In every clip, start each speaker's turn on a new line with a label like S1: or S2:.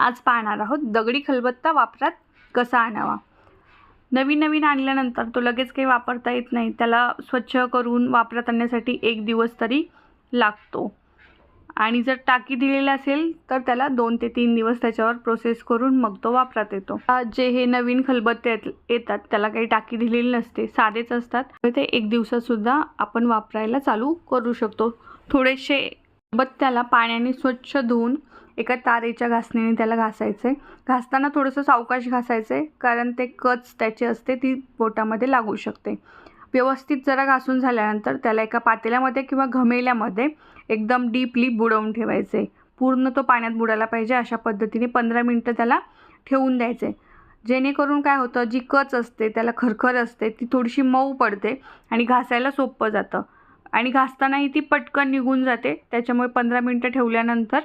S1: आज पाहणार आहोत. दगडी खलबत्ता वापरात कसा आणावा? नवीन नवीन आणल्यानंतर तो लगेच काही वापरता येत नाही. त्याला स्वच्छ करून वापरात आणण्यासाठी एक दिवस तरी लागतो. आणि जर टाकी दिलेली असेल तर त्याला दोन ते तीन दिवस त्याच्यावर प्रोसेस करून मग तो वापरात येतो. जे हे नवीन खलबत्ते येतात त्याला काही टाकी दिलेली नसते साधेच असतात. ते एक दिवसातसुद्धा आपण वापरायला चालू करू शकतो. थोडेसे खलबत्त्याला पाण्याने स्वच्छ धुवून एका तारेच्या घासणीने त्याला घासायचं आहे घासताना थोडंसं सावकाश घासायचं आहे कारण ते कच त्याची असते ती बोटामध्ये लागू शकते. व्यवस्थित जरा घासून झाल्यानंतर त्याला एका पातेल्यामध्ये किंवा घमेल्यामध्ये एकदम डीपली बुडवून ठेवायचे पूर्ण तो पाण्यात बुडायला पाहिजे अशा पद्धतीने पंधरा मिनटं त्याला ठेवून द्यायचे जेणेकरून काय होतं जी कच असते त्याला खरखर असते ती थोडीशी मऊ पडते आणि घासायला सोपं जातं. आणि घासतानाही ती पटकन निघून जाते. त्याच्यामुळे पंधरा मिनटं ठेवल्यानंतर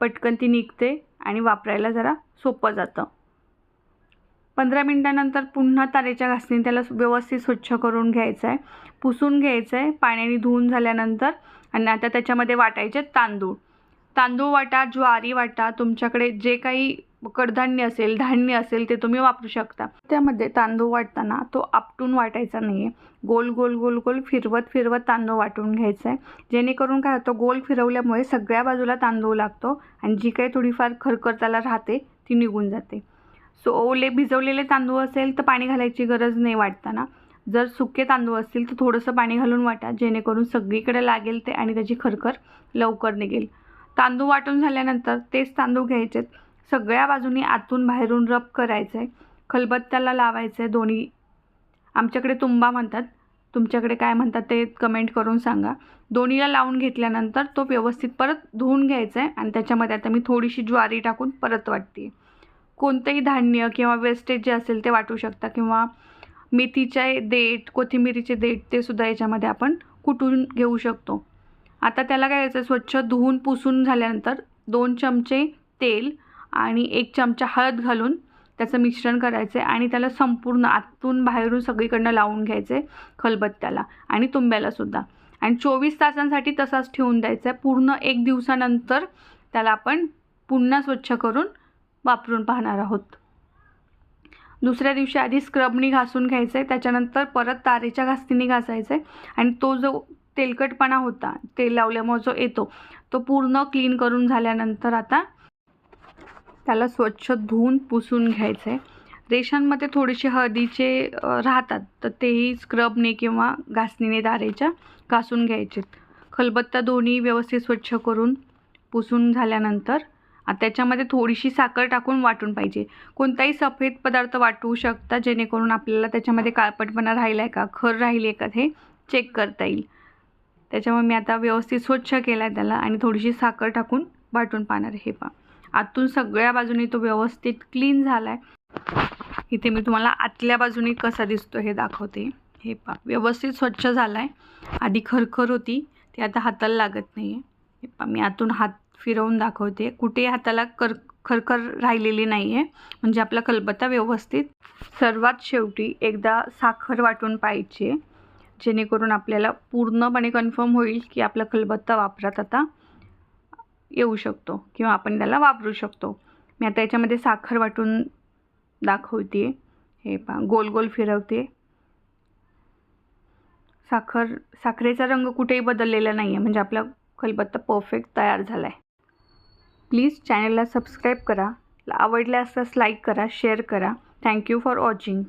S1: पटकन ती निघते आणि वापरायला जरा सोपं जातं. पंधरा मिनटानंतर पुन्हा तारेच्या घासणीने त्याला व्यवस्थित स्वच्छ करून घ्यायचं आहे पुसून घ्यायचं आहे पाण्याने धुवून झाल्यानंतर आणि आता त्याच्यामध्ये वाटायचे तांदूळ. तांदूळ वाटा ज्वारी वाटा तुमच्याकडे जे काही कडधान्य असेल धान्य असेल ते तुम्ही वापरू शकता. त्यामध्ये तांदूळ वाटताना तो आपटून वाटायचा नाही आहे गोल गोल गोल गोल फिरवत फिरवत तांदूळ वाटून घ्यायचा आहे जेणेकरून काय होतं गोल फिरवल्यामुळे सगळ्या बाजूला तांदूळ लागतो आणि जी काही थोडीफार खरखर त्याला राहते ती निघून जाते. सो ओले भिजवलेले तांदूळ असेल तर पाणी घालायची गरज नाही वाटताना. जर सुके तांदूळ असतील तर थोडंसं पाणी घालून वाटा जेणेकरून सगळीकडे लागेल ते आणि त्याची खरखर लवकर निघेल. तांदूळ वाटून झाल्यानंतर तेच तांदूळ घ्यायचेत. सगळ्या बाजूनी आतून बाहेरून रब करायचं आहे खलबत्त्याला लावायचं आहे दोन्ही. आमच्याकडे तुंबा म्हणतात. तुमच्याकडे काय म्हणतात ते कमेंट करून सांगा. दोन्हीला लावून घेतल्यानंतर तो व्यवस्थित परत धुवून घ्यायचा आहे आणि त्याच्यामध्ये आता मी थोडीशी ज्वारी टाकून परत वाटते. कोणतंही धान्य किंवा वेस्टेज जे असेल ते वाटू शकता किंवा मेथीचे देठ कोथिंबिरीचे देठ ते सुद्धा याच्यामध्ये आपण कुटून घेऊ शकतो. आता त्याला काय करायचं स्वच्छ धुवून पुसून झाल्यानंतर दोन चमचे तेल आणि एक चमचा हळद घालून त्याचं मिश्रण करायचं आहे आणि त्याला संपूर्ण आतून बाहेरून सगळीकडनं लावून घ्यायचं आहे खलबत्त्याला आणि तुंब्यालासुद्धा. आणि चोवीस तासांसाठी तसाच ठेवून द्यायचा आहे. पूर्ण एक दिवसानंतर त्याला आपण पुन्हा स्वच्छ करून वापरून पाहणार आहोत. दुसऱ्या दिवशी आधी स्क्रबनी घासून घ्यायचं आहे त्याच्यानंतर परत तारेच्या घासणीने घासायचं आहे आणि तो जो तेलकटपणा होता तेल लावल्यामुळे जो येतो तो पूर्ण क्लीन करून झाल्यानंतर आता त्याला स्वच्छ धुवून पुसून घ्यायचं आहे रेशांमध्ये थोडेसे हळदीचे राहतात तर तेही स्क्रबने किंवा घासणीने दारेच्या घासून घ्यायचे. खलबत्ता दोन्ही व्यवस्थित स्वच्छ करून पुसून झाल्यानंतर त्याच्यामध्ये थोडीशी साखर टाकून वाटून पाहिजे. कोणताही सफेद पदार्थ वाटू शकता जेणेकरून आपल्याला त्याच्यामध्ये काळपटपणा राहिला आहे का खर राहिली आहे का हे चेक करता येईल. त्याच्यामुळे मी आता व्यवस्थित स्वच्छ केला आहे त्याला आणि थोडीशी साखर टाकून वाटून पाहणार हे पहा. आतून सगळ्या बाजूनी तो व्यवस्थित क्लीन झाला आहे इथे मी तुम्हाला आतल्या बाजूनी कसा दिसतो हे दाखवते. हे पहा व्यवस्थित स्वच्छ झाला आहे आधी खरखर होती ती आता हाताला लागत नाही आहे हे पहा मी आतून हात फिरवून दाखवते. कुठे हाताला कर खरखर राहिलेली नाही आहे म्हणजे आपला कलबत्ता व्यवस्थित. सर्वात शेवटी एकदा साखर वाटून पाहिजे. जेणेकरून आपल्याला पूर्णपणे कन्फर्म होईल की आपला कलबत्ता वापरात आता. येऊ शकतो किंवा आपण त्याला वापरू शकतो. मी आता याच्यामध्ये साखर वाटून दाखवते. हे पहा गोल गोल फिरवते. साखर साखरेचा रंग कुठेही बदललेला नाही आहे म्हणजे आपला खलबत्ता परफेक्ट तयार झाला आहे प्लीज चॅनलला सबस्क्राईब करा. आवडल्या असल्यास लाईक करा शेअर करा. Thank you for watching.